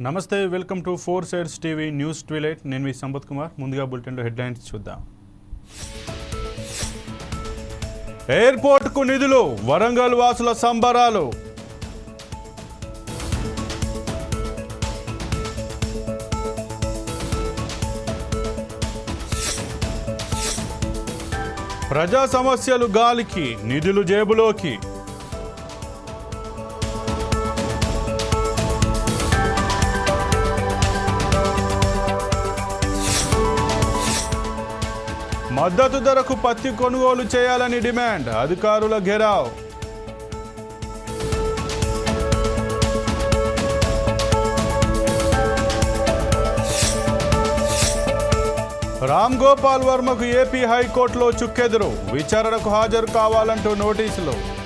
నమస్తే welcome to Four Sides TV news twilight. నేను మీ సంపత్ కుమార్. ముందుగా బులెటిన్లో హెడ్లైన్స్ చూద్దాం. ఎయిర్పోర్ట్కు నిధులు వరంగల్ వాసుల సంబరాలు. ప్రజా సమస్యలు గాలికి నిధులు జేబులోకి. మద్దతు ధరకు పత్తి కొనుగోలు చేయాలని డిమాండ్. అధికారుల ఘెరావ్. రామ్ గోపాల్ వర్మకు ఏపీ హైకోర్టులో చుక్కెదురు. విచారణకు హాజరు కావాలంటూ నోటీసులు.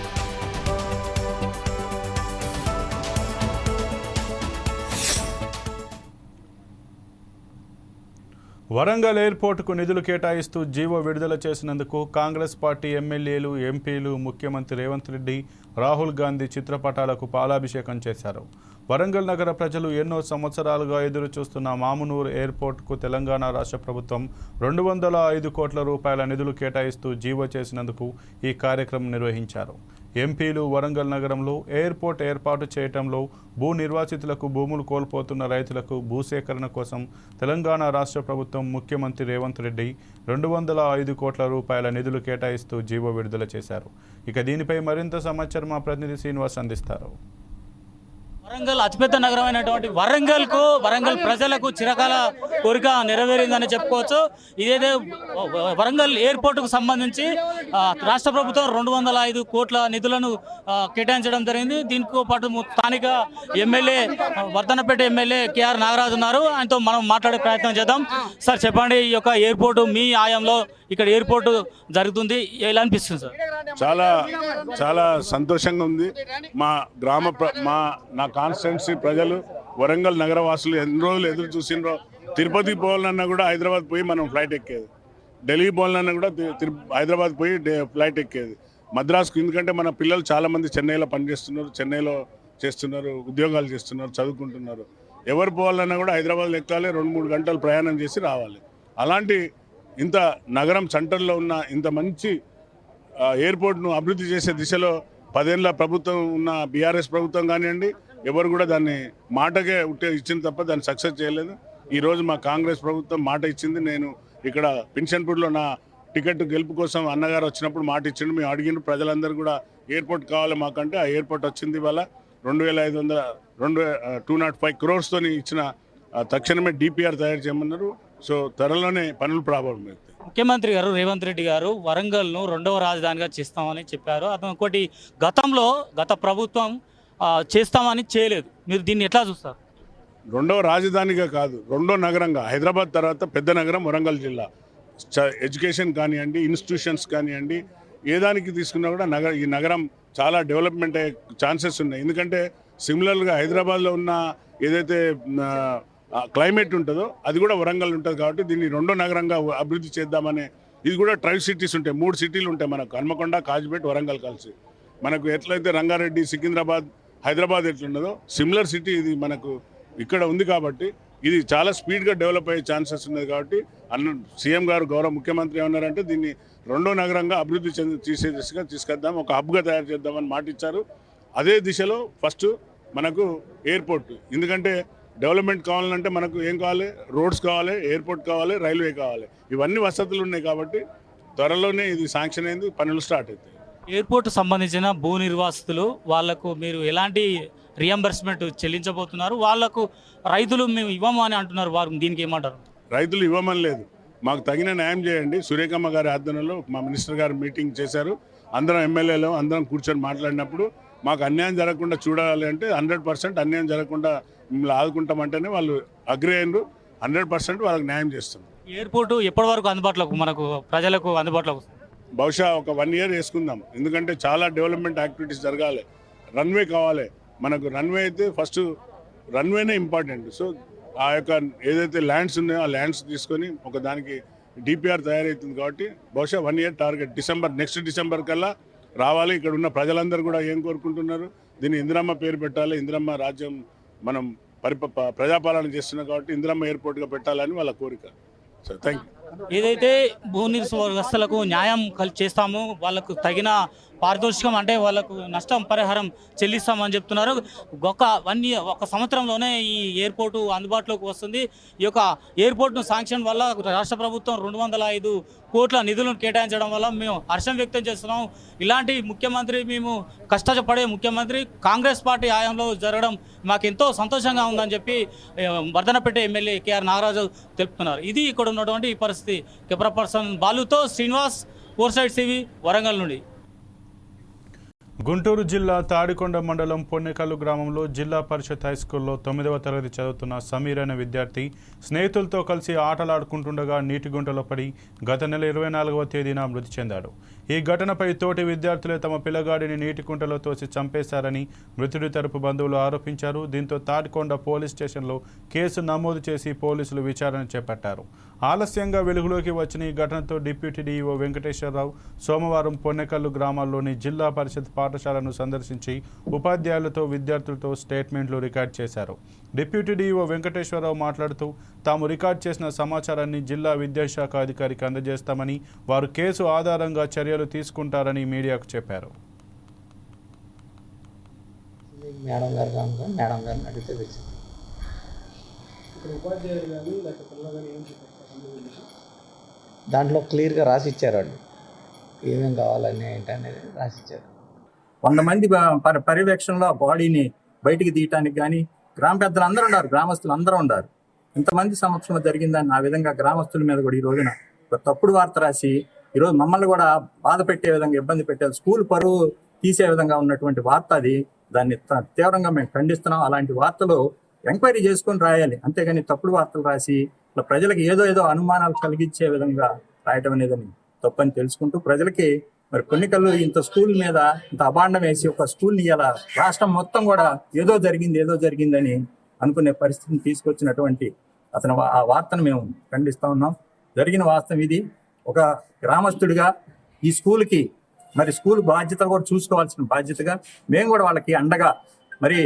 వరంగల్ ఎయిర్పోర్టుకు నిధులు కేటాయిస్తూ జీవో విడుదల చేసినందుకు కాంగ్రెస్ పార్టీ ఎమ్మెల్యేలు ఎంపీలు ముఖ్యమంత్రి రేవంత్ రెడ్డి రాహుల్ గాంధీ చిత్రపటాలకు పాలాభిషేకం చేశారు. వరంగల్ నగర ప్రజలు ఎన్నో సంవత్సరాలుగా ఎదురు చూస్తున్న మామునూరు ఎయిర్పోర్టుకు తెలంగాణ రాష్ట్ర ప్రభుత్వం రెండు వందల ఐదు కోట్ల రూపాయల నిధులు కేటాయిస్తూ జీవో చేసినందుకు ఈ కార్యక్రమం నిర్వహించారు. ఎంపీలు వరంగల్ నగరంలో ఎయిర్పోర్ట్ ఏర్పాటు చేయటంలో భూ నిర్వాసితులకు భూములు కోల్పోతున్న రైతులకు భూసేకరణ కోసం తెలంగాణ రాష్ట్ర ప్రభుత్వం ముఖ్యమంత్రి రేవంత్ రెడ్డి రెండు వందల ఐదు కోట్ల రూపాయల నిధులు కేటాయిస్తూ జీవో విడుదల చేశారు. ఇక దీనిపై మరింత సమాచారం మా ప్రతినిధి శ్రీనివాస్ అందిస్తారు. వరంగల్ అతిపెద్ద నగరమైనటువంటి వరంగల్కు వరంగల్ ప్రజలకు చిరకాల కోరిక నెరవేరిందని చెప్పుకోవచ్చు. ఇదేదే వరంగల్ ఎయిర్పోర్టుకు సంబంధించి రాష్ట్ర ప్రభుత్వం రెండు వందల ఐదు కోట్ల నిధులను కేటాయించడం జరిగింది. దీనితో పాటు ము- స్థానిక MLA Wardhannapet MLA KR Nagaraju ఉన్నారు. ఆయనతో మనం మాట్లాడే ప్రయత్నం చేద్దాం. సార్ చెప్పండి ఈ యొక్క ఎయిర్పోర్టు మీ ఆయంలో ఇక్కడ ఎయిర్పోర్ట్ జరుగుతుంది ఎలా అనిపిస్తుంది సార్? చాలా చాలా సంతోషంగా ఉంది. మా గ్రామ ప్ర- మా నా కాన్స్టిట్యున్సీ ప్రజలు వరంగల్ నగర వాసులు ఎన్ని రోజులు ఎదురు చూసినో తిరుపతి పోవాలన్నా కూడా హైదరాబాద్ పోయి మనం ఫ్లైట్ ఎక్కేది. ఢిల్లీ పోవాలన్నా కూడా హైదరాబాద్ పోయి డే- ఫ్లైట్ ఎక్కేది. మద్రాసుకు ఎందుకంటే మన పిల్లలు చాలామంది చెన్నైలో పనిచేస్తున్నారు చెన్నైలో చేస్తున్నారు ఉద్యోగాలు చేస్తున్నారు చదువుకుంటున్నారు. ఎవరు పోవాలన్నా కూడా హైదరాబాద్లో ఎక్కాలి రెండు మూడు గంటలు ప్రయాణం చేసి రావాలి. అలాంటి ఇంత నగరం సెంటర్లో ఉన్న ఇంత మంచి ఎయిర్పోర్ట్ను అభివృద్ధి చేసే దిశలో పదేళ్ళ ప్రభుత్వం ఉన్న బీఆర్ఎస్ ప్రభుత్వం కానివ్వండి ఎవరు కూడా దాన్ని మాటకే ఉట్టే ఇచ్చింది తప్ప దాన్ని సక్సెస్ చేయలేదు. ఈ రోజు మా కాంగ్రెస్ ప్రభుత్వం మాట ఇచ్చింది నేను ఇక్కడ పెన్షన్పూర్లో నా టికెట్ గెలుపు కోసం అన్నగారు వచ్చినప్పుడు మాట ఇచ్చిండు మేము అడిగిండు ప్రజలందరూ కూడా ఎయిర్పోర్ట్ కావాలి మాకంటే ఆ ఎయిర్పోర్ట్ వచ్చింది ఇవాళ రెండు వేల ఐదు వందల రెండు టూ నాట్ ఫైవ్ క్రోర్స్తోని ఇచ్చిన తక్షణమే డిపిఆర్ తయారు చేయమన్నారు. సో త్వరలోనే పనులు ప్రారంభమవుతాయి. ముఖ్యమంత్రి గారు రేవంత్ రెడ్డి గారు వరంగల్ను రెండవ రాజధానిగా చేస్తామని చెప్పారు. అతను ఇంకోటి గతంలో గత ప్రభుత్వం చేస్తామని చేయలేదు. మీరు దీన్ని ఎట్లా చూస్తారు? రెండవ రాజధానిగా కాదు రెండో నగరంగా హైదరాబాద్ తర్వాత పెద్ద నగరం వరంగల్ జిల్లా. ఎడ్యుకేషన్ కానివ్వండి ఇన్స్టిట్యూషన్స్ కానివ్వండి ఏ దానికి తీసుకున్నా కూడా నగర ఈ నగరం చాలా డెవలప్మెంట్ అయ్యే ఛాన్సెస్ ఉన్నాయి. ఎందుకంటే సిమిలర్గా హైదరాబాద్లో ఉన్న ఏదైతే క్లైమేట్ ఉంటుందో అది కూడా వరంగల్ ఉంటుంది కాబట్టి దీన్ని రెండో నగరంగా అభివృద్ధి చేద్దామనే ఇది కూడా ట్రైవ్ సిటీస్ ఉంటాయి మూడు సిటీలు ఉంటాయి మనకు హన్మకొండ కాజిపేట్ వరంగల్ కలిసి. మనకు ఎట్లయితే రంగారెడ్డి సికింద్రాబాద్ హైదరాబాద్ ఎట్లున్నదో సిమిలర్ సిటీ ఇది మనకు ఇక్కడ ఉంది కాబట్టి ఇది చాలా స్పీడ్గా డెవలప్ అయ్యే ఛాన్సెస్ ఉన్నది కాబట్టి అన్న సీఎం గారు గౌరవ ముఖ్యమంత్రి ఏమన్నారంటే దీన్ని రెండో నగరంగా అభివృద్ధి చెంది తీసే దిశగా తీసుకెద్దాం ఒక హబ్గా తయారు చేద్దామని మాట ఇచ్చారు అదే దిశలో ఫస్ట్ మనకు ఎయిర్పోర్ట్ ఎందుకంటే డెవలప్మెంట్ కావాలంటే మనకు ఏం కావాలి? రోడ్స్ కావాలి ఎయిర్పోర్ట్ కావాలి రైల్వే కావాలి. ఇవన్నీ వసతులు ఉన్నాయి కాబట్టి త్వరలోనే ఇది శాంక్షన్ అయింది పనులు స్టార్ట్ అవుతాయి. ఎయిర్పోర్ట్ సంబంధించిన భూ నిర్వాసితులు వాళ్ళకు మీరు ఎలాంటి రియంబర్స్మెంట్ చెల్లించబోతున్నారు? వాళ్ళకు రైతులు మేము ఇవ్వము అని అంటున్నారు వారు దీనికి ఏమంటారు? రైతులు ఇవ్వమని లేదు. మాకు తగిన న్యాయం చేయండి. సురేఖమ్మ గారి ఆధ్వర్యంలో మా మినిస్టర్ గారు మీటింగ్ చేశారు. అందరం ఎమ్మెల్యేలు అందరం కూర్చొని మాట్లాడినప్పుడు మాకు అన్యాయం జరగకుండా చూడాలి అంటే హండ్రెడ్ పర్సెంట్ అన్యాయం జరగకుండా మిమ్మల్ని ఆదుకుంటామంటేనే వాళ్ళు అగ్రి అయినరు. హండ్రెడ్ పర్సెంట్ వాళ్ళకి న్యాయం చేస్తాం ఎయిర్పోర్ట్ ఎప్పటి వరకు అందుబాటులోకి మనకు ప్రజలకు అందుబాటులోకి? బహుశా ఒక వన్ ఇయర్ వేసుకుందాం. ఎందుకంటే చాలా డెవలప్మెంట్ యాక్టివిటీస్ జరగాలి. రన్వే కావాలి. మనకు రన్వే అయితే ఫస్ట్ రన్వేనే ఇంపార్టెంట్. సో ఆ యొక్క ఏదైతే ల్యాండ్స్ ఉన్నాయో ఆ ల్యాండ్స్ తీసుకొని ఒక దానికి డిపిఆర్ తయారవుతుంది కాబట్టి బహుశా one year target. December next December కల్లా రావాలి. ఇక్కడ ఉన్న ప్రజలందరూ కూడా ఏం కోరుకుంటున్నారు? దీన్ని ఇందిరమ్మ పేరు పెట్టాలి. ఇందిరమ్మ రాజ్యం మనం పరిప ప్రజాపాలన చేస్తున్నాం కాబట్టి ఇందిరమ్మ ఎయిర్పోర్ట్గా పెట్టాలని వాళ్ళ కోరిక. సో థ్యాంక్ యూ ఏదైతే భూ వ్యవస్థలకు న్యాయం కల్ చేస్తామో వాళ్ళకు తగిన పారితోషికం అంటే వాళ్ళకు నష్టం పరిహారం చెల్లిస్తామని చెప్తున్నారు. ఒక వన్ ఇయర్ ఒక సంవత్సరంలోనే ఈ ఎయిర్పోర్టు అందుబాటులోకి వస్తుంది. ఈ యొక్క ఎయిర్పోర్ట్ను శాంక్షన్ వల్ల రాష్ట్ర ప్రభుత్వం రెండు వందల ఐదు కోట్ల నిధులను కేటాయించడం వల్ల మేము హర్షం వ్యక్తం చేస్తున్నాం. ఇలాంటి ముఖ్యమంత్రి మేము కష్టపడే ముఖ్యమంత్రి కాంగ్రెస్ పార్టీ హయాంలో జరగడం మాకు ఎంతో సంతోషంగా ఉందని చెప్పి వర్ధనపేట ఎమ్మెల్యే కేఆర్ నాగరాజు తెలుపుతున్నారు. ఇది ఇక్కడ ఉన్నటువంటి ఈ పరిస్థితి. Camera person బాలుతో Srinivas four side CV Warangal నుండి. గుంటూరు జిల్లా తాడికొండ మండలం పొన్నెకల్లు గ్రామంలో జిల్లా పరిషత్ హైస్కూల్లో తొమ్మిదవ తరగతి చదువుతున్న సమీర్ అనే విద్యార్థి స్నేహితులతో కలిసి ఆటలాడుకుంటుండగా నీటి గుంటలో పడి గత నెల ఇరవై నాలుగవ తేదీన మృతి చెందాడు. ఈ ఘటనపై తోటి విద్యార్థులే తమ పిల్లగాడిని నీటి గుంటలో తోసి చంపేశారని మృతుడి తరపు బంధువులు ఆరోపించారు. దీంతో తాడికొండ పోలీస్ స్టేషన్లో కేసు నమోదు చేసి పోలీసులు విచారణ చేపట్టారు. ఆలస్యంగా వెలుగులోకి వచ్చిన ఈ ఘటనతో డిప్యూటీ డీఈఓ వెంకటేశ్వరరావు సోమవారం పొన్నెకల్లు గ్రామాల్లోని జిల్లా పరిషత్ పాఠశాలను సందర్శించి ఉపాధ్యాయులతో విద్యార్థులతో స్టేట్మెంట్లు రికార్డ్ చేశారు. డిప్యూటీ డీఈఓ వెంకటేశ్వరరావు మాట్లాడుతూ తాము రికార్డ్ చేసిన సమాచారాన్ని జిల్లా విద్యాశాఖ అధికారికి అందజేస్తామని వారు కేసు ఆధారంగా చర్యలు తీసుకుంటారని మీడియాకు చెప్పారు. మేడం గారు కనుక మేడం గారిని అడిగితే వచ్చింది. ఇక్కడ ఉపాధ్యాయులు కానీ లేకపోతే పిల్లలు కానీ ఏం చెప్పారు? దాంట్లో క్లియర్గా రాసి ఇచ్చారు వాళ్ళు ఏమేం కావాలని ఏంటనేది రాసి ఇచ్చారు వంద మంది పరి- పర్యవేక్షణలో బాడీని బయటికి తీయటానికి కానీ గ్రామ పెద్దలు అందరూ ఉన్నారు గ్రామస్తులు అందరూ ఉన్నారు ఇంతమంది సంవత్సరం జరిగిందని ఆ విధంగా గ్రామస్తుల మీద కూడా ఈ రోజున తప్పుడు వార్త రాసి ఈరోజు మమ్మల్ని కూడా బాధ పెట్టే విధంగా ఇబ్బంది పెట్టే స్కూల్ పరువు తీసే విధంగా ఉన్నటువంటి వార్త అది. దాన్ని తీవ్రంగా మేము ఖండిస్తున్నాం. అలాంటి వార్తలు ఎంక్వైరీ చేసుకొని రాయాలి. అంతేగాని తప్పుడు వార్తలు రాసి ఇట్లా ప్రజలకు ఏదో ఏదో అనుమానాలు కలిగించే విధంగా రాయటం అనేదని తప్పని తెలుసుకుంటూ ప్రజలకి మరి కొన్నికల్లు ఇంత స్కూల్ మీద ఇంత అభాండం వేసి ఒక స్కూల్ని ఇలా రాష్ట్రం మొత్తం కూడా ఏదో జరిగింది ఏదో జరిగిందని అనుకునే పరిస్థితిని తీసుకొచ్చినటువంటి అతను ఆ వార్తను మేము ఖండిస్తా ఉన్నాం. జరిగిన వాస్తవం ఇది. ఒక గ్రామస్తుడిగా ఈ స్కూల్కి మరి స్కూల్ బాధ్యత కూడా చూసుకోవాల్సిన బాధ్యతగా మేము కూడా వాళ్ళకి అండగా మరి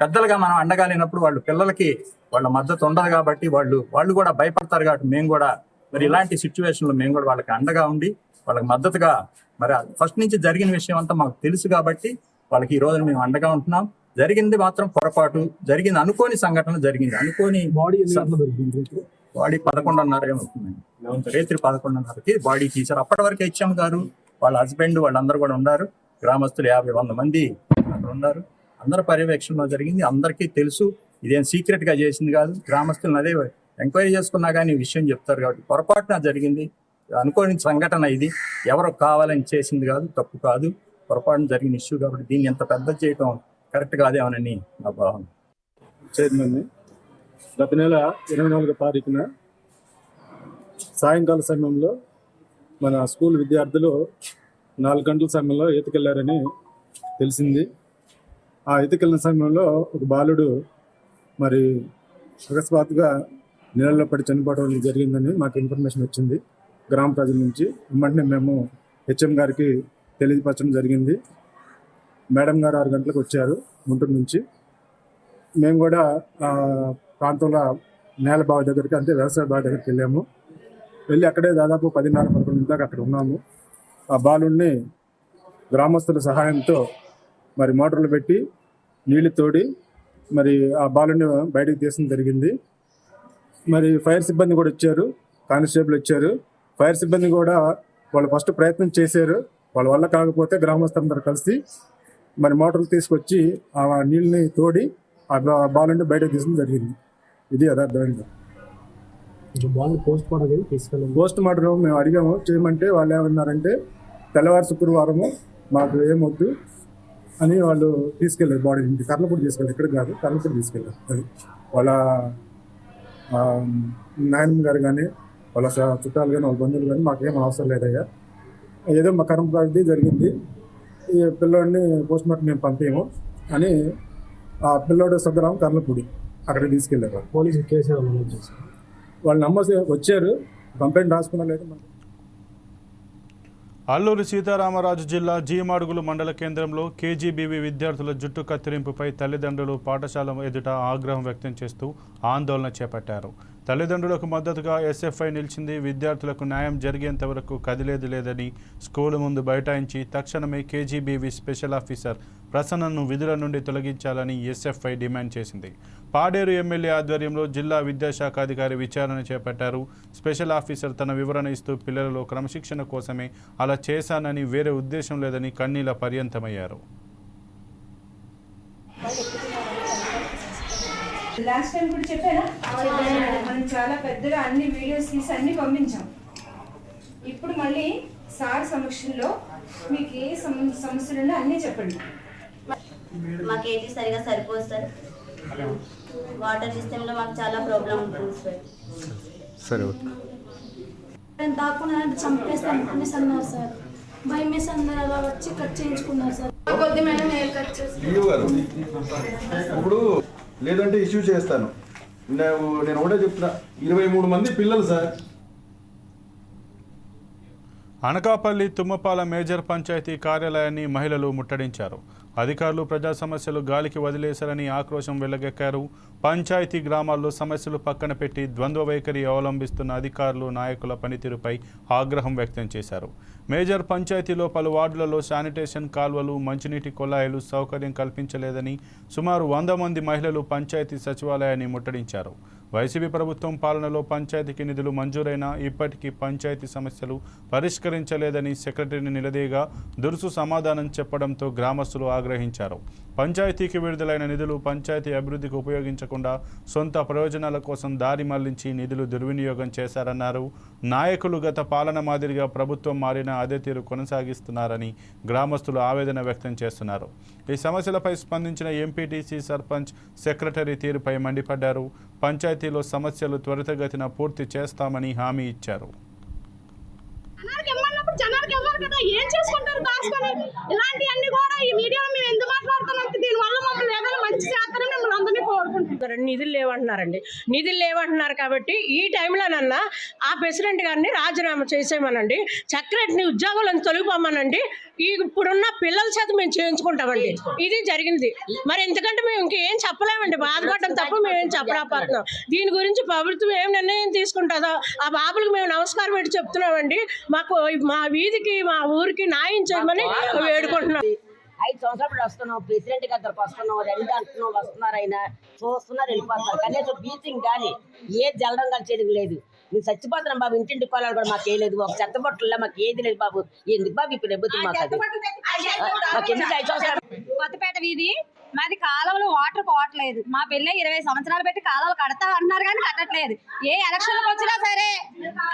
పెద్దలుగా మనం అండగా లేనప్పుడు వాళ్ళు పిల్లలకి వాళ్ళ మద్దతు ఉండదు కాబట్టి వాళ్ళు వాళ్ళు కూడా భయపడతారు కాబట్టి మేము కూడా మరి ఇలాంటి సిచ్యువేషన్లో మేము కూడా వాళ్ళకి అండగా ఉండి వాళ్ళకి మద్దతుగా మరి ఫస్ట్ నుంచి జరిగిన విషయం అంతా మాకు తెలుసు కాబట్టి వాళ్ళకి ఈ రోజున మేము అండగా ఉంటున్నాం. జరిగింది మాత్రం పొరపాటు జరిగింది అనుకోని సంఘటన జరిగింది. అనుకోని బాడీ? బాడీ పదకొండున్నర ఏమవుతుందండి రేత్రి పదకొండున్నరకి బాడీ తీశారు. అప్పటి వరకు హెచ్ఎం గారు వాళ్ళ హస్బెండ్ వాళ్ళందరూ కూడా ఉన్నారు. గ్రామస్తులు యాభై వంద మంది అక్కడ ఉన్నారు. అందరి పర్యవేక్షణలో జరిగింది. అందరికీ తెలుసు. ఇదేం సీక్రెట్గా చేసింది కాదు. గ్రామస్తులను అదే ఎంక్వైరీ చేసుకున్నా కానీ విషయం చెప్తారు కాబట్టి పొరపాటున జరిగింది. అనుకోని సంఘటన ఇది. ఎవరు కావాలని చేసింది కాదు తప్పు కాదు. పొరపాటున జరిగిన ఇష్యూ కాబట్టి దీన్ని ఎంత పెద్ద చేయటం కరెక్ట్ కాదేమోనని నా భావన. చైర్మన్ గత నెల ఇరవై నాలుగో తారీఖున సాయంకాల సమయంలో మన స్కూల్ విద్యార్థులు నాలుగు గంటల సమయంలో ఈతకెళ్ళారని తెలిసింది. ఆ ఈతకెళ్ళిన సమయంలో ఒక బాలుడు మరి అకస్మాత్తుగా నీళ్ళలో పడి చనిపోవడం జరిగిందని మాకు ఇన్ఫర్మేషన్ వచ్చింది. గ్రామ ప్రజల నుంచి వెంటనే మేము హెచ్ఎం గారికి తెలియపరచడం జరిగింది. మేడం గారు ఆరు గంటలకు వచ్చారు గుంటూరు నుంచి. మేము కూడా ఆ ప్రాంతంలో నేల బావి దగ్గరికి అంటే వ్యవసాయ బావి దగ్గరికి వెళ్ళాము. వెళ్ళి అక్కడే దాదాపు పదిన్నర పదకొండు దాకా అక్కడ ఉన్నాము. ఆ బాలుడిని గ్రామస్తుల సహాయంతో మరి మోటార్లు పెట్టి నీళ్ళు తోడి మరి ఆ బాలుడిని బయటకు తీసడం జరిగింది. మరి ఫైర్ సిబ్బంది కూడా వచ్చారు. కానిస్టేబుల్ వచ్చారు. ఫైర్ సిబ్బంది కూడా వాళ్ళు ఫస్ట్ ప్రయత్నం చేశారు. వాళ్ళ వల్ల కాకపోతే గ్రామస్తులందరూ కలిసి మరి మోటార్లు తీసుకొచ్చి ఆ నీళ్ళని తోడి ఆ బాలుని బయటకు తీసడం జరిగింది. ఇది యథార్థమైంది. పోస్ట్ మార్టం పోస్ట్ మార్టం మేము అడిగాము. చేయమంటే వాళ్ళు ఏమన్నారంటే తెల్లవారు శుక్రవారము మాకు ఏమొద్దు. అని వాళ్ళు తీసుకెళ్ళారు. బాడీ ఇంటి కర్లపూడి తీసుకెళ్ళారు. ఇక్కడ కాదు కర్లపూడి తీసుకెళ్ళారు. అది వాళ్ళ నాయనమ్మ గారు కానీ వాళ్ళ చుట్టాలు కానీ వాళ్ళ బంధువులు కానీ మాకేం అవసరం లేదయ్యా. ఏదో మా కర్మ ప్రాంతి జరిగింది. ఈ పిల్లోడిని పోస్ట్ మార్టం మేము పంపాము అని ఆ పిల్లోడు సద్దరాం కర్లపూడి అక్కడికి తీసుకెళ్ళారు పోలీసు కేసు వాళ్ళు నమ్మసి వచ్చారు. కంప్లైంట్ రాసుకున్నా లేదు మనకు అల్లూరి సీతారామరాజు జిల్లా జీమాడుగులు మండల కేంద్రంలో కేజీబీవీ విద్యార్థుల జుట్టు కత్తిరింపుపై తల్లిదండ్రులు పాఠశాల ఎదుట ఆగ్రహం వ్యక్తం చేస్తూ ఆందోళన చేపట్టారు. తల్లిదండ్రులకు మద్దతుగా ఎస్ఎఫ్ఐ నిలిచింది. విద్యార్థులకు న్యాయం జరిగేంత వరకు కదిలేదు లేదని స్కూలు ముందు బైఠాయించి తక్షణమే కేజీబీవీ స్పెషల్ ఆఫీసర్ ప్రసన్నను విధుల నుండి తొలగించాలని ఎస్ఎఫ్ఐ డిమాండ్ చేసింది. పాడేరు ఎమ్మెల్యే ఆధ్వర్యంలో జిల్లా విద్యాశాఖ అధికారి విచారణ చేపట్టారు. స్పెషల్ ఆఫీసర్ తన వివరణ ఇస్తూ పిల్లలలో క్రమశిక్షణ కోసమే అలా చేశానని వేరే ఉద్దేశం లేదని కన్నీల పర్యంతమయ్యారు. లాస్ట్ టైం కూడా చెప్పారా మనం చాలా పెద్దగా అన్ని వీడియోస్ తీసి అన్ని పంపించాం. ఇప్పుడు మళ్ళీ సార్ సమక్షంలో మీకు ఏ సమ- సమస్యలు ఉన్నా అన్నీ చెప్పండి. మాకు ఏది సరిగా సరిపోదు సార్. వాటర్ సిస్టంలో మాకు చాలా ప్రాబ్లం ఉంటుంది సార్. సరే దాక్కున్నారంటే చంపేస్తాను. అనేసి అన్నారు సార్. భయం వేసి అందరు అలా వచ్చి కట్ చేయించుకున్నారు సార్. కొద్ది మేడం కట్ చేసి డిఓ గారు ఇప్పుడు లేదంటే ఇష్యూ చేస్తాను. నేను నేను ఒకటే చెప్తున్నా. ఇరవై మూడు మంది పిల్లలు సార్. అనకాపల్లి తుమ్మపాల మేజర్ పంచాయతీ కార్యాలయాన్ని మహిళలు ముట్టడించారు. అధికారులు ప్రజా సమస్యలు గాలికి వదిలేశారని ఆక్రోశం వెళ్ళగెక్కారు పంచాయతీ గ్రామాల్లో సమస్యలు పక్కన పెట్టి ద్వంద్వ వైఖరి అవలంబిస్తున్న అధికారులు నాయకుల పనితీరుపై ఆగ్రహం వ్యక్తం చేశారు. మేజర్ పంచాయతీలో పలు వార్డులలో శానిటేషన్ కాల్వలు మంచినీటి కొళాయిలు సౌకర్యం కల్పించలేదని సుమారు వంద మంది మహిళలు పంచాయతీ సచివాలయాన్ని ముట్టడించారు. వైసీపీ ప్రభుత్వం పాలనలో పంచాయతీకి నిధులు మంజూరైనా ఇప్పటికీ పంచాయతీ సమస్యలు పరిష్కరించలేదని సెక్రటరీని నిలదీగా దురుసు సమాధానం చెప్పడంతో గ్రామస్తులు ఆగ్రహించారు. పంచాయతీకి విడుదలైన నిధులు పంచాయతీ అభివృద్ధికి ఉపయోగించకుండా సొంత ప్రయోజనాల కోసం దారి మళ్ళించి నిధులు దుర్వినియోగం చేశారన్నారు. నాయకులు గత పాలన మాదిరిగా ప్రభుత్వం మారిన అదే తీరు కొనసాగిస్తున్నారని గ్రామస్తులు ఆవేదన వ్యక్తం చేస్తున్నారు. ఈ సమస్యలపై స్పందించిన ఎంపీటీసీ సర్పంచ్ సెక్రటరీ తీరుపై మండిపడ్డారు. పంచాయతీలో సమస్యలు త్వరితగతిన పూర్తి చేస్తామని హామీ ఇచ్చారు. జనానికి జనానికి కదా? ఏం చేసుకుంటారు దాచుకొని ఇలాంటివన్నీ కూడా ఈ మీడియాలో మేము ఎందుకు మాట్లాడుతున్నాం? దీని వల్ల మమ్మల్ని ఏదైనా మంచి చేస్తారని మిమ్మల్ని అందరినీ కోరుకుంటున్నారు నిధులు లేవంటున్నారండి. నిధులు లేవంటున్నారు కాబట్టి ఈ టైంలోనన్నా ఆ ప్రెసిడెంట్ గారిని రాజీనామా చేసేయమనండి. సెక్రటరీని ఉద్యోగులను తొలగిపోమనండి. ఈ ఇప్పుడున్న పిల్లల చేత మేము చేయించుకుంటామండి. ఇది జరిగింది. మరి ఎందుకంటే మేము ఇంకేం చెప్పలేమండి. బాధపడటం తప్ప మేము ఏం చెప్పలేకపోతున్నాం. దీని గురించి ప్రభుత్వం ఏం నిర్ణయం తీసుకుంటుందో ఆ బాబులకు మేము నమస్కారం పెట్టి చెప్తున్నామండి. మాకు మా వీధికి మా ఊరికి న్యాయం చేయమని వేడుకుంటున్నాం. ఐదు సంవత్సరాలు వస్తున్నాం ప్రెసిడెంట్ గారి దగ్గరకు వస్తున్నాం రెండు అంటున్నాం వస్తున్నారు ఆయన. చూస్తున్నారు వెళ్ళిపోతున్నారు. కనీసం బీచింగ్ కానీ ఏ జలడం కానీ చేయడం లేదు. మేము చచ్చిపోతున్నాం బాబు ఇంటింటి పొలాలు కూడా మాకు ఏ లేదు ఒక చెత్త బొట్టల్లో మాకు ఏది లేదు బాబు. ఎందుకు బాబు ఇప్పుడు ఇబ్బంది మాకు అది? మాకు ఎందుకు ఐదు సంవత్సరాలు? కొత్తపేట వీధి మాది కాలువలు వాటర్ పోవట్లేదు. మా పిల్ల ఇరవై సంవత్సరాలు పెట్టి కాలువలు కడతా అంటున్నారు కానీ కట్టట్లేదు. ఏ ఎలక్షన్లకు వచ్చినా సరే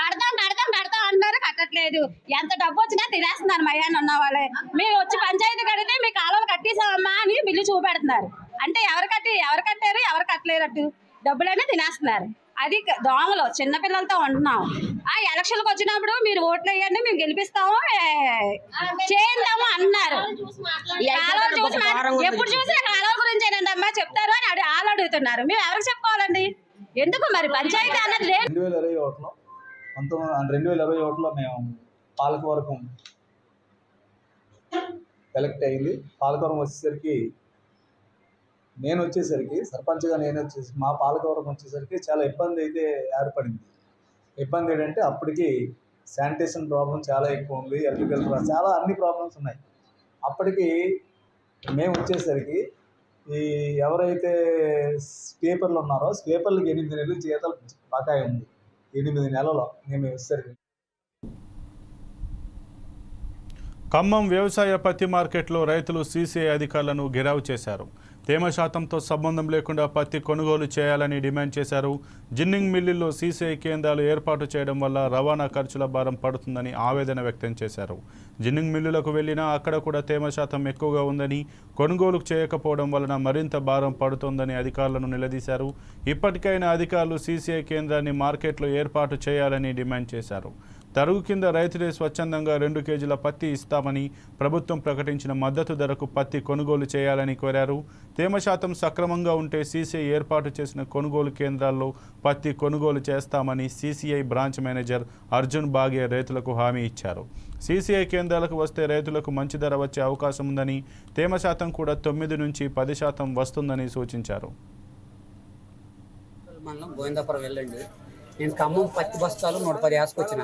కడతాం కడతాం కడతాం అంటున్నారు. కట్టట్లేదు ఎంత డబ్బు వచ్చినా తినేస్తున్నారు మయ్యాన్ని ఉన్న వాళ్ళే. మేము వచ్చి పంచాయతీ కడితే మీ కాలువలు కట్టేసామమ్మా అని బిల్లు చూపెడుతున్నారు. అంటే ఎవరు కట్టి ఎవరు కట్టారు ఎవరు కట్టలేరట్టు. డబ్బులైనా తినేస్తున్నారు. అది దోమలు చిన్న పిల్లలతో ఉంటున్నాం. ఆ ఎలక్షన్లకు వచ్చినప్పుడు మీరు ఓట్లు వేయండి మేము గెలిపిస్తాము చేయిద్దాము అన్నారు. కాలువలు చూసి. ఎప్పుడు చూసినా కాలువల గురించి అమ్మా చెప్తారు అని అడి- వాళ్ళు అడుగుతున్నారు. మేము ఎవరికి చెప్పుకోవాలండి? ఎందుకు మరి? పంచాయతీ అన్నది లేదు పంతొమ్మిది రెండు వేల ఇరవై ఒకటిలో మేము పాలకవర్గం సెలెక్ట్ అయింది. పాలకవర్గం వచ్చేసరికి నేను వచ్చేసరికి సర్పంచ్గా నేను వచ్చేసి మా పాలకవర్గం వచ్చేసరికి చాలా ఇబ్బంది అయితే ఏర్పడింది. ఇబ్బంది ఏంటంటే అప్పటికి శానిటేషన్ ప్రాబ్లం చాలా ఎక్కువ ఉంది ఎలక్ట్రికల్ చాలా అన్ని ప్రాబ్లమ్స్ ఉన్నాయి. అప్పటికి మేము వచ్చేసరికి ఈ ఎవరైతే స్వీపర్లు ఉన్నారో స్లీపర్లకి ఎనిమిది నెలలు జీతాలు బకాయి ఉంది. ఎనిమిది నెలలు మేము వచ్చేసరికి ఖమ్మం వ్యవసాయ పత్తి మార్కెట్లో రైతులు సీసీఐ అధికారులను గిరావు చేశారు. తేమ శాతంతో సంబంధం లేకుండా పత్తి కొనుగోలు చేయాలని డిమాండ్ చేశారు. జిన్నింగ్ మిల్లుల్లో సీసీఐ కేంద్రాలు ఏర్పాటు చేయడం వల్ల రవాణా ఖర్చుల భారం పడుతుందని ఆవేదన వ్యక్తం చేశారు. జిన్నింగ్ మిల్లులకు వెళ్ళినా అక్కడ కూడా తేమ శాతం ఎక్కువగా ఉందని కొనుగోలు చేయకపోవడం వలన మరింత భారం పడుతోందని అధికారులను నిలదీశారు. ఇప్పటికైనా అధికారులు సీసీఐ కేంద్రాన్ని మార్కెట్లో ఏర్పాటు చేయాలని డిమాండ్ చేశారు. తరుగు కింద రైతులే స్వచ్ఛందంగా రెండు కేజీల పత్తి ఇస్తామని ప్రభుత్వం ప్రకటించిన మద్దతు ధరకు పత్తి కొనుగోలు చేయాలని కోరారు. తేమ శాతం సక్రమంగా ఉంటే సీసీఐ ఏర్పాటు చేసిన కొనుగోలు కేంద్రాల్లో పత్తి కొనుగోలు చేస్తామని సీసీఐ బ్రాంచ్ మేనేజర్ అర్జున్ బాగే రైతులకు హామీ ఇచ్చారు. సీసీఐ కేంద్రాలకు వస్తే రైతులకు మంచి ధర వచ్చే అవకాశం ఉందని తేమ శాతం కూడా తొమ్మిది నుంచి పది శాతం వస్తుందని సూచించారు. మండలం గోవిందాపురం వెళ్ళండి. నేను ఖమ్మం పత్తి బస్తాలు నూట పది వేసుకొచ్చిన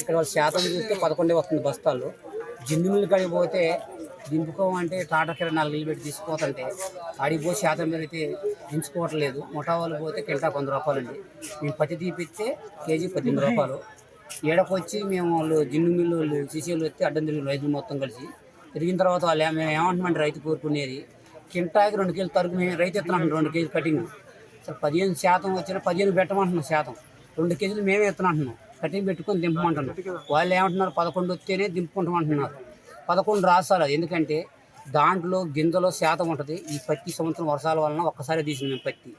ఇక్కడ వాళ్ళ శాతం చూస్తే పదకొండే వస్తుంది బస్తాలు జిన్నులు మిల్లు కాడికి పోతే దింపుకోమంటే టాటా కిరా నాలుగు నీళ్ళు పెట్టి తీసుకోవతంటే ఆడికి పోయి శాతం పెరిగితే దించుకోవట్లేదు. ముఠా వాళ్ళు పోతే కింటా వంద రూపాయలండి. మేము పత్తి తీపిస్తే కేజీ పద్దెనిమిది రూపాయలు. ఏడకొచ్చి మేము వాళ్ళు జిన్ను మిల్లు వాళ్ళు సీసీలు వస్తే అడ్డం తిరిగి రైతులు మొత్తం కలిసి. తిరిగిన తర్వాత వాళ్ళు మేము ఏమంటున్నాం రైతు కోరుకునేది కింటాకి రెండు కేజీలు తరుగు మేము రైతు ఎత్తున్నాం రెండు కేజీలు కటింగ్. అసలు పదిహేను శాతం వచ్చిన పదిహేను పెట్టమంటున్నాం శాతం. రెండు కేజీలు మేమే ఎత్తనంటున్నాం. కటింగ్ పెట్టుకొని దింపమంటున్నాం. వాళ్ళు ఏమంటున్నారు? పదకొండు వస్తేనే దింపుకుంటామంటున్నారు. పదకొండు రాస్తారు అది. ఎందుకంటే దాంట్లో గింజలో శాతం ఉంటుంది. ఈ పత్తి సంవత్సరం వర్షాల వలన ఒక్కసారి తీసింది మేము పత్తి.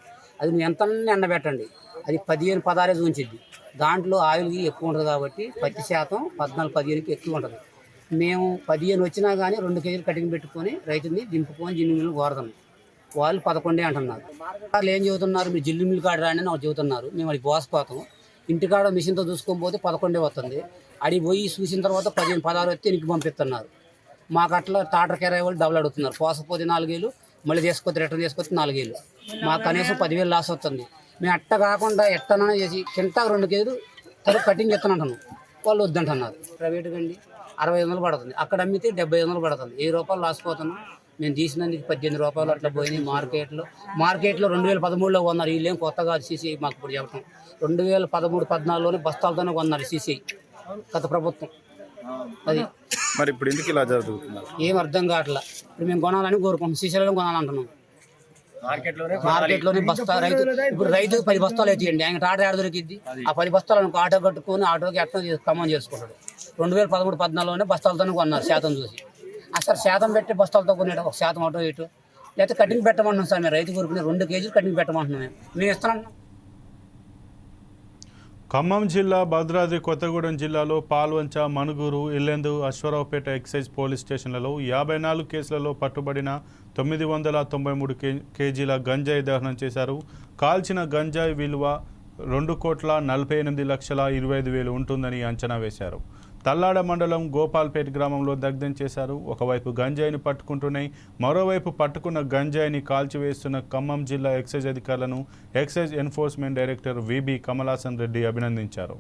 అది నువ్వు ఎంత ఎండబెట్టండి. అది పదిహేను పదహారేది ఉంచింది దాంట్లో ఆయిల్ ఎక్కువ ఉంటుంది కాబట్టి పత్తి శాతం పద్నాలుగు పదిహేనుకి ఎక్కువ ఉంటుంది. మేము పదిహేను వచ్చినా కానీ రెండు కేజీలు కటింగ్ పెట్టుకొని రైతుని దింపుకొని జిన్ను మిల్లు వాళ్ళు పదకొండే అంటున్నారు. వాళ్ళు ఏం చెబుతున్నారు? మీరు జిల్లు మిల్లు కాడ రాండి అని వాళ్ళు చెబుతున్నారు. మేము అది పోసపోతాం ఇంటికాడ మిషన్తో చూసుకొని పోతే పదకొండే వస్తుంది. అడిగి పోయి చూసిన తర్వాత పదిహేను పదహారు వస్తే ఇంటికి పంపిస్తున్నారు. మాకు అట్లా టాటర్ కెరాయి వాళ్ళు డబ్బులు అడుగుతున్నారు. పోసపోతే నాలుగేళ్ళు మళ్ళీ తీసుకొస్తే రిటర్న్ తీసుకొస్తే నాలుగేళ్ళు. మాకు కనీసం పదివేలు లాస్ వస్తుంది. మేము అట్ట కాకుండా ఎట్టనైనా చేసి కింటకు రెండు కేజీలు తరుగు కటింగ్ ఎత్తనంటున్నాం వాళ్ళు వద్దంటున్నారు. ప్రైవేట్గా అండి? అరవై వందలు పడుతుంది. అక్కడ అమ్మితే డెబ్బై వందలు పడుతుంది. ఏ రూపాయలు లాస్ పోతున్నాం? మేము తీసినందుకు పద్దెనిమిది రూపాయలు అట్లా పోయినాయి మార్కెట్లో. మార్కెట్లో రెండు వేల పదమూడులో కొన్నారు. వీళ్ళేం కొత్తగా సీసీఐ మాకు ఇప్పుడు చెప్పడం రెండు వేల పదమూడు పద్నాలుగులోనే బస్తాలతోనే కొన్నారు సీసీఐ గత ప్రభుత్వం. అది. మరి ఇప్పుడు ఎందుకు ఇలా జరుగుతున్నారు? ఏం అర్థం కావట్లా. ఇప్పుడు మేము కొనాలని కోరుకుంటాం సీసీలో కొనాలంటున్నాం. మార్కెట్లోనే బస్తా రైతు ఇప్పుడు రైతు పది బస్తాలు అవుతాయండి. ఆయన ఆటో ఆడ దొరికిద్ది. ఆ పది బస్తాలు అనుకో ఆటో కట్టుకొని ఆటోకి ఎట్లా ఖమ్మం చేసుకుంటాడు. రెండు వేల పదమూడు పద్నాలుగులోనే బస్తాలతోనే కొన్నారు శాతం చూసి. అసలు శాతం పెట్టి బస్తాలతో కొనేట ఒక శాతం అటు ఇటు. లేకపోతే కటింగ్ పెట్టమంటున్నాం సార్ మేము రైతు కోరుకునే రెండు కేజీలు కటింగ్ పెట్టమంటున్నాం మేము. మేము ఇస్తున్నాం. ఖమ్మం జిల్లా భద్రాద్రి కొత్తగూడెం జిల్లాలో పాల్వంచ మనుగురు ఇల్లెందు అశ్వరావుపేట ఎక్సైజ్ పోలీస్ స్టేషన్లలో యాభై నాలుగు కేసులలో పట్టుబడిన తొమ్మిది వందల తొంభై మూడు కేజీల గంజాయి దహనం చేశారు. కాల్చిన గంజాయి విలువ రెండు కోట్ల నలభై ఎనిమిది లక్షల ఇరవై ఐదు వేలు ఉంటుందని అంచనా వేశారు. తల్లాడ మండలం గోపాల్పేట గ్రామంలో దగ్ధం చేశారు ఒకవైపు గంజాయిని పట్టుకుంటూనే మరోవైపు పట్టుకున్న గంజాయిని కాల్చివేస్తున్న ఖమ్మం జిల్లా ఎక్సైజ్ అధికారులను excise enforcement director VB Kamalasan Reddy అభినందించారు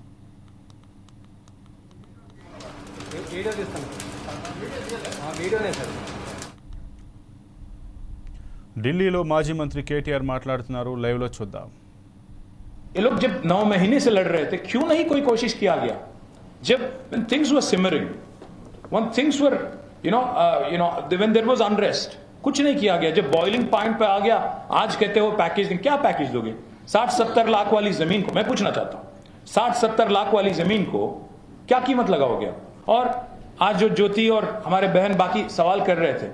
ఢిల్లీలో మాజీ మంత్రి కేటీఆర్ మాట్లాడుతున్నారు లైవ్లో చూద్దాం ये लोग जब नौ महीने से लड़ रहे थे क्यों नहीं कोई कोशिश किया गया जब things were simmering one things were you know you know when there was unrest कुछ नहीं किया गया। जब बॉइलिंग पॉइंट पे आ गया, आज कहते हो पैकेज क्या पैकेज दोगे? साठ सत्तर लाख वाली ज़मीन को, मैं पूछना चाहता हूँ। साठ सत्तर लाख वाली ज़मीन को क्या कीमत लगाओगे? और आज जो ज्योति और हमारे बहन बाकी सवाल कर रहे थे।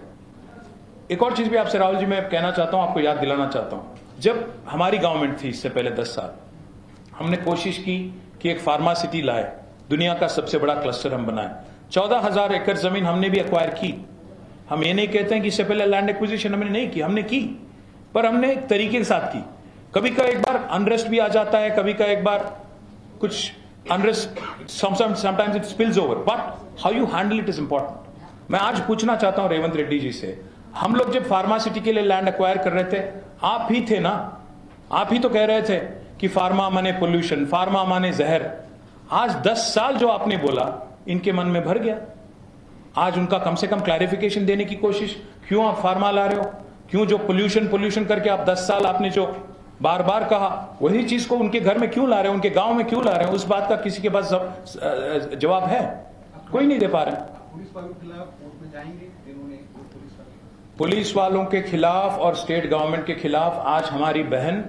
एक और चीज़ भी आपसे राहुल जी, मैं कहना चाहता हूँ, आपको याद दिलाना चाहता हूँ। जब हमारी गवर्नमेंट थी इससे पहले दस साल, हमने कोशिश की कि एक फार्मा सिटी लाए। दुनिया का सबसे बड़ा क्लस्टर हम बनाए। चौदह हज़ार एकड़ ज़मीन हमने भी अक्वायर की। हम ये नहीं कहते हैं कि इससे पहले लैंड एक्विजिशन हमने नहीं की, हमने की, पर हमने एक तरीके के साथ की। कभी का एक बार अनरेस्ट भी आ जाता है, कभी का एक बार कुछ unrest sometimes it spills over but how you handle it is important मैं आज पूछना चाहता हूँ रेवंत रेड्डी जी से, हम लोग जब फार्मा सिटी के लिए लैंड अक्वायर कर रहे थे, आप ही थे ना? आप ही तो कह रहे थे कि फार्मा माने पोल्यूशन फार्मा माने जहर। आज दस साल जो आपने बोला, इनके मन में भर गया। आज उनका कम से कम क्लैरिफिकेशन देने की कोशिश, क्यों आप फार्मा ला रहे हो? क्यों जो पोल्यूशन पोल्यूशन करके आप दस साल आपने जो बार बार कहा, वही चीज़ को उनके घर में क्यों ला रहे हो, उनके गाँव में क्यों ला रहे हो? उस बात का किसी के पास जवाब है, कोई नहीं दे पा रहे। पुलिस वालों के खिलाफ और स्टेट गवर्नमेंट के खिलाफ आज हमारी बहन,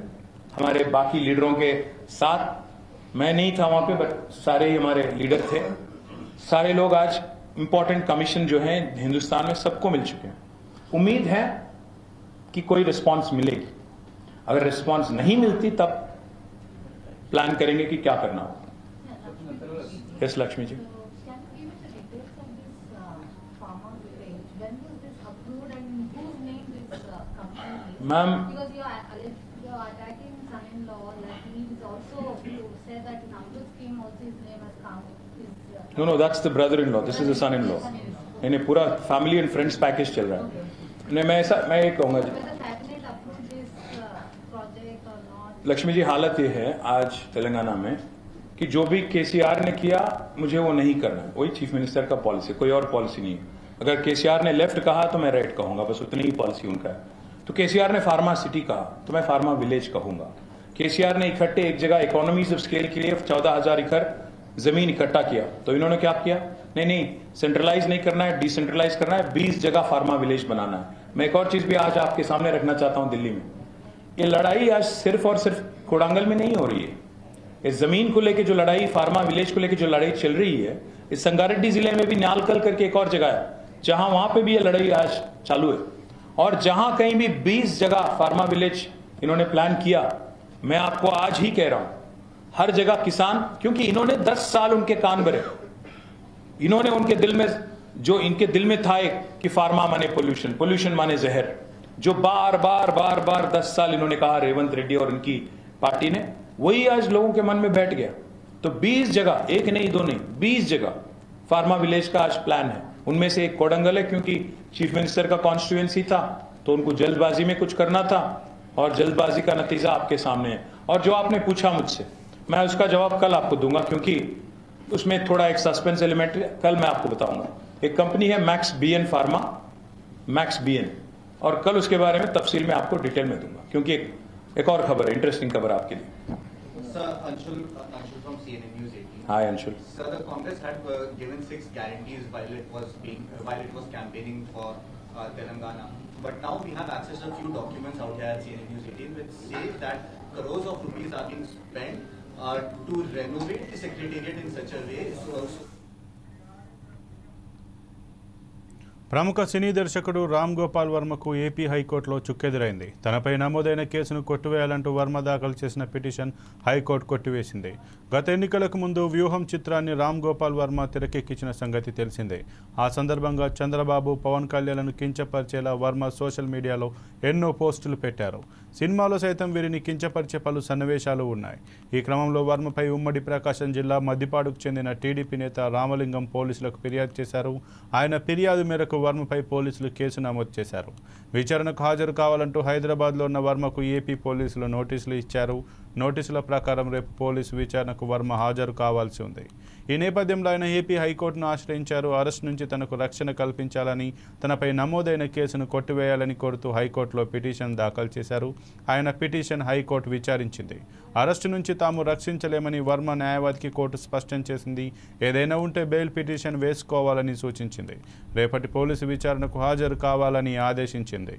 हमारे बाकी लीडरों के साथ मैं नहीं था वहाँ पे बट सारे ही हमारे लीडर थे। सारे लोग आज इंपॉर्टेंट कमीशन जो है हिंदुस्तान में सबको मिल चुके हैं। उम्मीद है कि कोई रिस्पांस मिलेगी। अगर रिस्पांस नहीं मिलती तब प्लान करेंगे कि क्या करना होगा। Yes Lakshmi ji. Ma'am Son-in-law, is you that in Amrut scheme also his name has come. Is, uh, no no that's the brother in law this is the son in law नहीं नहीं पूरा family and friends package चल रहा है। नहीं मैं ऐसा मैं ये कहूँगा this uh. लक्ष्मी जी हालत ये है आज तेलंगाना में कि जो भी केसीआर ने किया मुझे वो नहीं करना वही चीफ मिनिस्टर का पॉलिसी कोई और पॉलिसी नहीं है। अगर केसीआर ने लेफ़्ट कहा तो मैं राइट कहूँगा बस उतनी ही पॉलिसी उनका है। तो केसीआर ने फार्मा सिटी कहा तो मैं फार्मा विलेज कहूँगा। केसीआर ने इकट्ठे एक जगह इकोनॉमीज ऑफ़ स्केल के लिए चौदह हज़ार एकड़ ज़मीन इकट्ठा किया। तो इन्होंने क्या किया? नहीं नहीं सेंट्रलाइज नहीं करना है डिसेंट्रलाइज करना है, बीस जगह फार्मा विलेज बनाना है। मैं एक और चीज़ भी आज आपके सामने रखना चाहता हूँ दिल्ली में। ये लड़ाई आज सिर्फ़ और सिर्फ़ कोडांगल में नहीं हो रही है। इस ज़मीन को लेकर जो लड़ाई फार्मा विलेज को लेकर जो लड़ाई चल रही है, इस संगारेड्डी ज़िले में भी न्यालकल करके एक और जगह है, जहाँ वहाँ पे भी ये लड़ाई आज चालू है। और जहाँ कहीं भी 20 जगह फार्मा विलेज इन्होंने प्लान किया मैं आपको आज ही कह रहा हूँ, हर जगह किसान, क्योंकि इन्होंने 10 साल उनके कान भरे। इन्होंने उनके दिल में, जो इनके दिल में था एक, कि फार्मा माने पोल्यूशन पोल्यूशन माने जहर, जो बार बार बार बार दस साल इन्होंने कहा रेवंत रेड्डी और उनकी पार्टी ने, वही आज लोगों के मन में बैठ गया। तो 20 जगह, एक नहीं, दो नहीं 20 जगह फार्मा विलेज का आज प्लान है। उनमें से एक कोडंगल है, क्योंकि चीफ मिनिस्टर का कॉन्स्टिट्यूएंसी था तो उनको जल्दबाजी में कुछ करना था। और जल्दबाजी का नतीजा आपके सामने है। और जो आपने पूछा मुझसे मैं उसका जवाब कल आपको दूँगा क्योंकि उसमें थोड़ा एक सस्पेंस एलिमेंट कल मैं आपको बताऊँगा। एक कंपनी है Max B N pharma Max B N और कल उसके बारे में तफसील में आपको डिटेल में दूँगा क्योंकि एक, एक और खबर है इंटरेस्टिंग खबर आपके लिए। Sir, Anshul, Anshul from CNN News 18. Hi Anshul. Sir, the Congress had uh, given six guarantees while it was being uh, while it was campaigning for uh, Telangana. But now we have access to a few documents out here at CNN News 18 which say that crores of rupees are being spent uh, to renovate the secretariat in such a way so, ప్రముఖ సినీ దర్శకుడు రామ్ గోపాల్ వర్మకు AP హైకోర్టులో చుక్కెదురైంది. తనపై నమోదైన కేసును కొట్టివేయాలంటూ వర్మ దాఖలు చేసిన petition high court కొట్టివేసింది. గత ఎన్నికలకు ముందు వ్యూహం చిత్రాన్ని రామ్ గోపాల్ వర్మ తెరకెక్కించిన సంగతి తెలిసిందే. ఆ సందర్భంగా చంద్రబాబు పవన్ కళ్యాణ్ను కించపరిచేలా వర్మ సోషల్ మీడియాలో ఎన్నో పోస్టులు పెట్టారు. సినిమాలో సైతం వీరిని కించపరిచే పలు సన్నివేశాలు ఉన్నాయి. ఈ క్రమంలో వర్మపై ఉమ్మడి ప్రకాశం జిల్లా మద్దిపాడుకు చెందిన టీడీపీ నేత రామలింగం పోలీసులకు ఫిర్యాదు చేశారు. ఆయన ఫిర్యాదు మేరకు వర్మపై పోలీసులు కేసు నమోదు చేశారు. విచారణకు హాజరు కావాలంటూ హైదరాబాద్లో ఉన్న వర్మకు ఏపీ పోలీసులు నోటీసులు ఇచ్చారు. నోటీసుల ప్రకారం రేపు పోలీసు విచారణకు వర్మ హాజరు కావాల్సి ఉంది. ఈ నేపథ్యంలో ఆయన ఏపీ హైకోర్టును ఆశ్రయించారు. అరెస్ట్ నుంచి తనకు రక్షణ కల్పించాలని తనపై నమోదైన కేసును కొట్టివేయాలని కోరుతూ హైకోర్టులో పిటిషన్ దాఖలు చేశారు. ఆయన పిటిషన్ హైకోర్టు విచారించింది. అరెస్టు నుంచి తాము రక్షించలేమని వర్మ న్యాయవాదికి కోర్టు స్పష్టం చేసింది. ఏదైనా ఉంటే బెయిల్ పిటిషన్ వేసుకోవాలని సూచించింది. రేపటి పోలీసు విచారణకు హాజరు కావాలని ఆదేశించింది.